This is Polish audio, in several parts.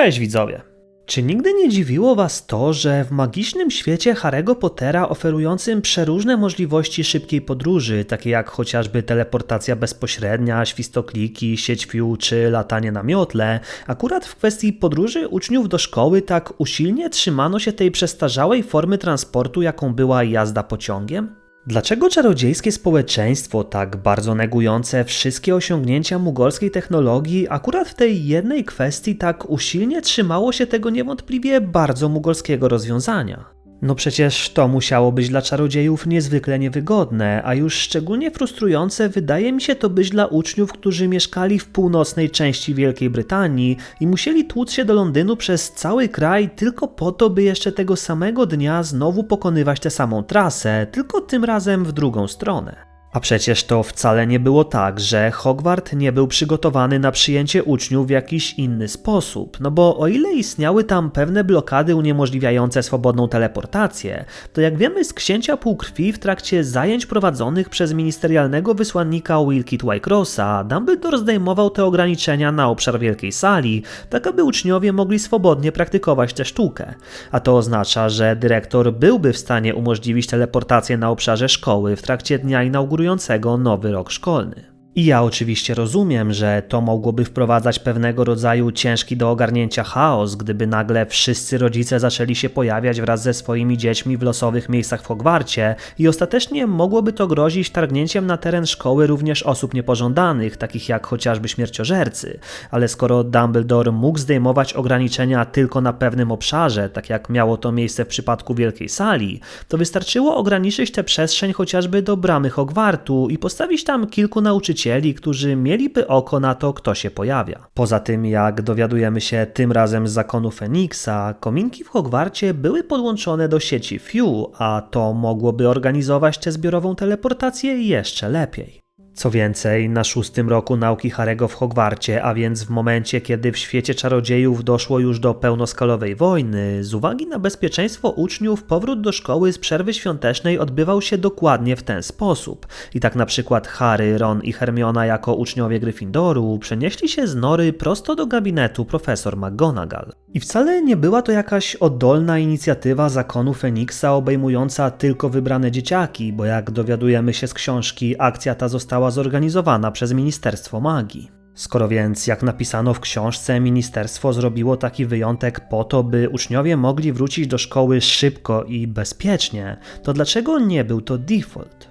Cześć widzowie! Czy nigdy nie dziwiło Was to, że w magicznym świecie Harry'ego Pottera oferującym przeróżne możliwości szybkiej podróży, takie jak chociażby teleportacja bezpośrednia, świstokliki, sieć fiu czy latanie na miotle, akurat w kwestii podróży uczniów do szkoły tak usilnie trzymano się tej przestarzałej formy transportu, jaką była jazda pociągiem? Dlaczego czarodziejskie społeczeństwo, tak bardzo negujące wszystkie osiągnięcia mugolskiej technologii, akurat w tej jednej kwestii tak usilnie trzymało się tego niewątpliwie bardzo mugolskiego rozwiązania? No przecież to musiało być dla czarodziejów niezwykle niewygodne, a już szczególnie frustrujące wydaje mi się to być dla uczniów, którzy mieszkali w północnej części Wielkiej Brytanii i musieli tłuc się do Londynu przez cały kraj tylko po to, by jeszcze tego samego dnia znowu pokonywać tę samą trasę, tylko tym razem w drugą stronę. A przecież to wcale nie było tak, że Hogwart nie był przygotowany na przyjęcie uczniów w jakiś inny sposób, no bo o ile istniały tam pewne blokady uniemożliwiające swobodną teleportację, to jak wiemy z księcia półkrwi w trakcie zajęć prowadzonych przez ministerialnego wysłannika Wilkit Whitecrossa, Dumbledore zdejmował te ograniczenia na obszar wielkiej sali, tak aby uczniowie mogli swobodnie praktykować tę sztukę. A to oznacza, że dyrektor byłby w stanie umożliwić teleportację na obszarze szkoły w trakcie dnia inauguracyjnego nowy rok szkolny. I ja oczywiście rozumiem, że to mogłoby wprowadzać pewnego rodzaju ciężki do ogarnięcia chaos, gdyby nagle wszyscy rodzice zaczęli się pojawiać wraz ze swoimi dziećmi w losowych miejscach w Hogwarcie i ostatecznie mogłoby to grozić targnięciem na teren szkoły również osób niepożądanych, takich jak chociażby śmierciożercy. Ale skoro Dumbledore mógł zdejmować ograniczenia tylko na pewnym obszarze, tak jak miało to miejsce w przypadku Wielkiej Sali, to wystarczyło ograniczyć tę przestrzeń chociażby do bramy Hogwartu i postawić tam kilku nauczycieli którzy mieliby oko na to, kto się pojawia. Poza tym, jak dowiadujemy się tym razem z zakonu Feniksa, kominki w Hogwarcie były podłączone do sieci FIU, a to mogłoby organizować tę zbiorową teleportację jeszcze lepiej. Co więcej, na szóstym roku nauki Harego w Hogwarcie, a więc w momencie, kiedy w świecie czarodziejów doszło już do pełnoskalowej wojny, z uwagi na bezpieczeństwo uczniów, powrót do szkoły z przerwy świątecznej odbywał się dokładnie w ten sposób. I tak na przykład Harry, Ron i Hermiona jako uczniowie Gryffindoru przenieśli się z Nory prosto do gabinetu profesor McGonagall. I wcale nie była to jakaś oddolna inicjatywa zakonu Feniksa obejmująca tylko wybrane dzieciaki, bo jak dowiadujemy się z książki, akcja ta została zorganizowana przez Ministerstwo Magii. Skoro więc, jak napisano w książce, ministerstwo zrobiło taki wyjątek po to, by uczniowie mogli wrócić do szkoły szybko i bezpiecznie, to dlaczego nie był to default?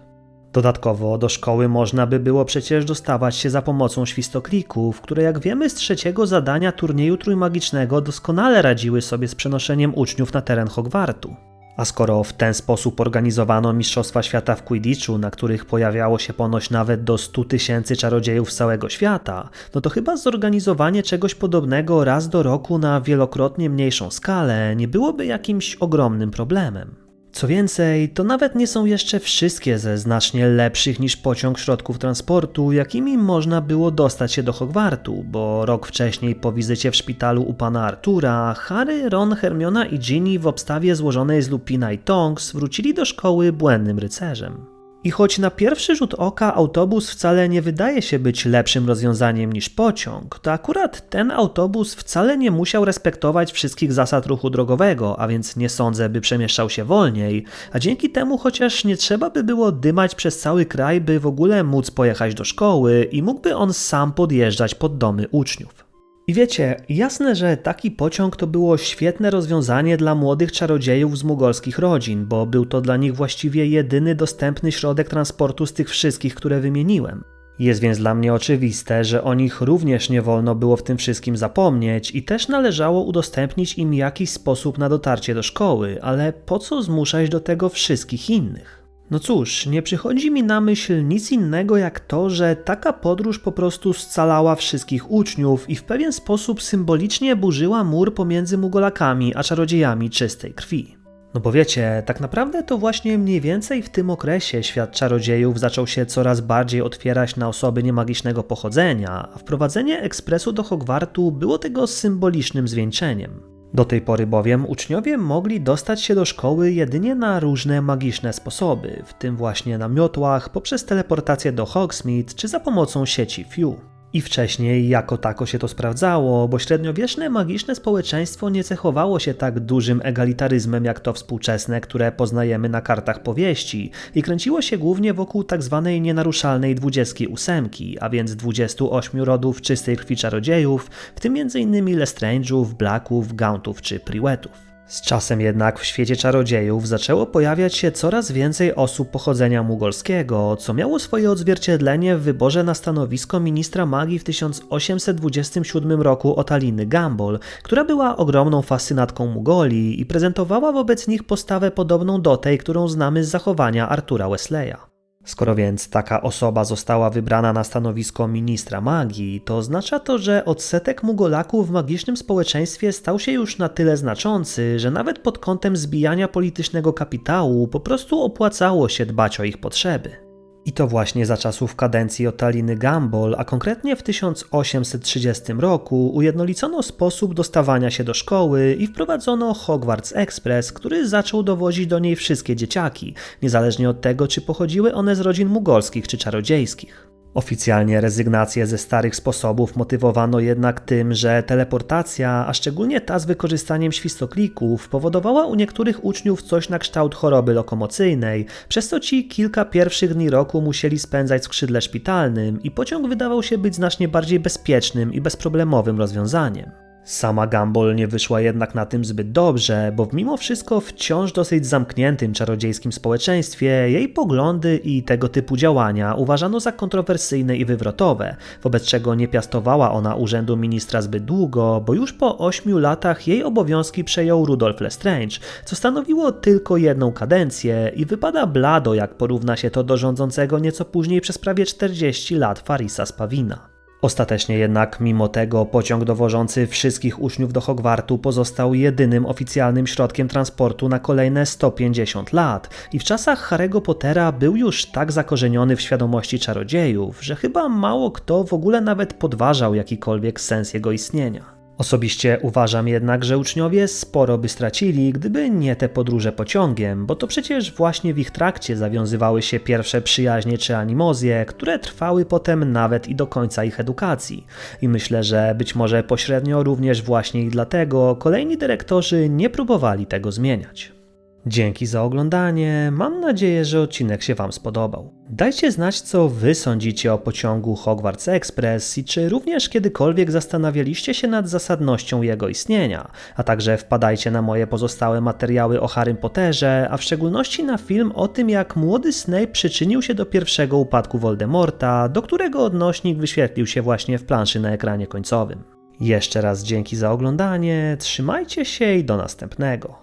Dodatkowo do szkoły można by było przecież dostawać się za pomocą świstoklików, które jak wiemy z trzeciego zadania turnieju trójmagicznego doskonale radziły sobie z przenoszeniem uczniów na teren Hogwartu. A skoro w ten sposób organizowano Mistrzostwa Świata w Quidditchu, na których pojawiało się ponoć nawet do 100 tysięcy czarodziejów z całego świata, no to chyba zorganizowanie czegoś podobnego raz do roku na wielokrotnie mniejszą skalę nie byłoby jakimś ogromnym problemem. Co więcej, to nawet nie są jeszcze wszystkie ze znacznie lepszych niż pociąg środków transportu, jakimi można było dostać się do Hogwartu, bo rok wcześniej po wizycie w szpitalu u pana Artura, Harry, Ron, Hermiona i Ginny w obstawie złożonej z Lupina i Tonks wrócili do szkoły błędnym rycerzem. I choć na pierwszy rzut oka autobus wcale nie wydaje się być lepszym rozwiązaniem niż pociąg, to akurat ten autobus wcale nie musiał respektować wszystkich zasad ruchu drogowego, a więc nie sądzę, by przemieszczał się wolniej, a dzięki temu chociaż nie trzeba by było dymać przez cały kraj, by w ogóle móc pojechać do szkoły i mógłby on sam podjeżdżać pod domy uczniów. I wiecie, jasne, że taki pociąg to było świetne rozwiązanie dla młodych czarodziejów z mugolskich rodzin, bo był to dla nich właściwie jedyny dostępny środek transportu z tych wszystkich, które wymieniłem. Jest więc dla mnie oczywiste, że o nich również nie wolno było w tym wszystkim zapomnieć i też należało udostępnić im jakiś sposób na dotarcie do szkoły, ale po co zmuszać do tego wszystkich innych? No cóż, nie przychodzi mi na myśl nic innego jak to, że taka podróż po prostu scalała wszystkich uczniów i w pewien sposób symbolicznie burzyła mur pomiędzy mugolakami a czarodziejami czystej krwi. No bo wiecie, tak naprawdę to właśnie mniej więcej w tym okresie świat czarodziejów zaczął się coraz bardziej otwierać na osoby niemagicznego pochodzenia, a wprowadzenie ekspresu do Hogwartu było tego symbolicznym zwieńczeniem. Do tej pory bowiem uczniowie mogli dostać się do szkoły jedynie na różne magiczne sposoby, w tym właśnie na miotłach, poprzez teleportację do Hogsmeade czy za pomocą sieci FIU. I wcześniej jako tako się to sprawdzało, bo średniowieczne magiczne społeczeństwo nie cechowało się tak dużym egalitaryzmem jak to współczesne, które poznajemy na kartach powieści i kręciło się głównie wokół tzw. nienaruszalnej 28, a więc 28 rodów czystej krwi czarodziejów, w tym m.in. Lestrange'ów, Blacków, Gauntów czy Priwetów. Z czasem jednak w świecie czarodziejów zaczęło pojawiać się coraz więcej osób pochodzenia mugolskiego, co miało swoje odzwierciedlenie w wyborze na stanowisko ministra magii w 1827 roku Otaliny Gambol, która była ogromną fascynatką Mugolii i prezentowała wobec nich postawę podobną do tej, którą znamy z zachowania Artura Wesleya. Skoro więc taka osoba została wybrana na stanowisko ministra magii, to oznacza to, że odsetek Mugolaków w magicznym społeczeństwie stał się już na tyle znaczący, że nawet pod kątem zbijania politycznego kapitału po prostu opłacało się dbać o ich potrzeby. I to właśnie za czasów kadencji Otaliny Gambol, a konkretnie w 1830 roku, ujednolicono sposób dostawania się do szkoły i wprowadzono Hogwarts Express, który zaczął dowozić do niej wszystkie dzieciaki, niezależnie od tego, czy pochodziły one z rodzin mugolskich czy czarodziejskich. Oficjalnie rezygnację ze starych sposobów motywowano jednak tym, że teleportacja, a szczególnie ta z wykorzystaniem świstoklików, powodowała u niektórych uczniów coś na kształt choroby lokomocyjnej, przez co ci kilka pierwszych dni roku musieli spędzać w skrzydle szpitalnym i pociąg wydawał się być znacznie bardziej bezpiecznym i bezproblemowym rozwiązaniem. Sama Gumball nie wyszła jednak na tym zbyt dobrze, bo mimo wszystko wciąż dosyć zamkniętym czarodziejskim społeczeństwie jej poglądy i tego typu działania uważano za kontrowersyjne i wywrotowe, wobec czego nie piastowała ona urzędu ministra zbyt długo, bo już po ośmiu latach jej obowiązki przejął Rudolf Lestrange, co stanowiło tylko jedną kadencję i wypada blado jak porówna się to do rządzącego nieco później przez prawie 40 lat Farisa Spawina. Ostatecznie jednak, mimo tego, pociąg dowożący wszystkich uczniów do Hogwartu pozostał jedynym oficjalnym środkiem transportu na kolejne 150 lat i w czasach Harry'ego Pottera był już tak zakorzeniony w świadomości czarodziejów, że chyba mało kto w ogóle nawet podważał jakikolwiek sens jego istnienia. Osobiście uważam jednak, że uczniowie sporo by stracili, gdyby nie te podróże pociągiem, bo to przecież właśnie w ich trakcie zawiązywały się pierwsze przyjaźnie czy animozje, które trwały potem nawet i do końca ich edukacji. I myślę, że być może pośrednio również właśnie i dlatego kolejni dyrektorzy nie próbowali tego zmieniać. Dzięki za oglądanie. Mam nadzieję, że odcinek się Wam spodobał. Dajcie znać, co Wy sądzicie o pociągu Hogwarts Express i czy również kiedykolwiek zastanawialiście się nad zasadnością jego istnienia, a także wpadajcie na moje pozostałe materiały o Harrym Potterze, a w szczególności na film o tym, jak młody Snape przyczynił się do pierwszego upadku Voldemorta, do którego odnośnik wyświetlił się właśnie w planszy na ekranie końcowym. Jeszcze raz dzięki za oglądanie, trzymajcie się i do następnego.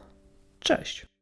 Cześć!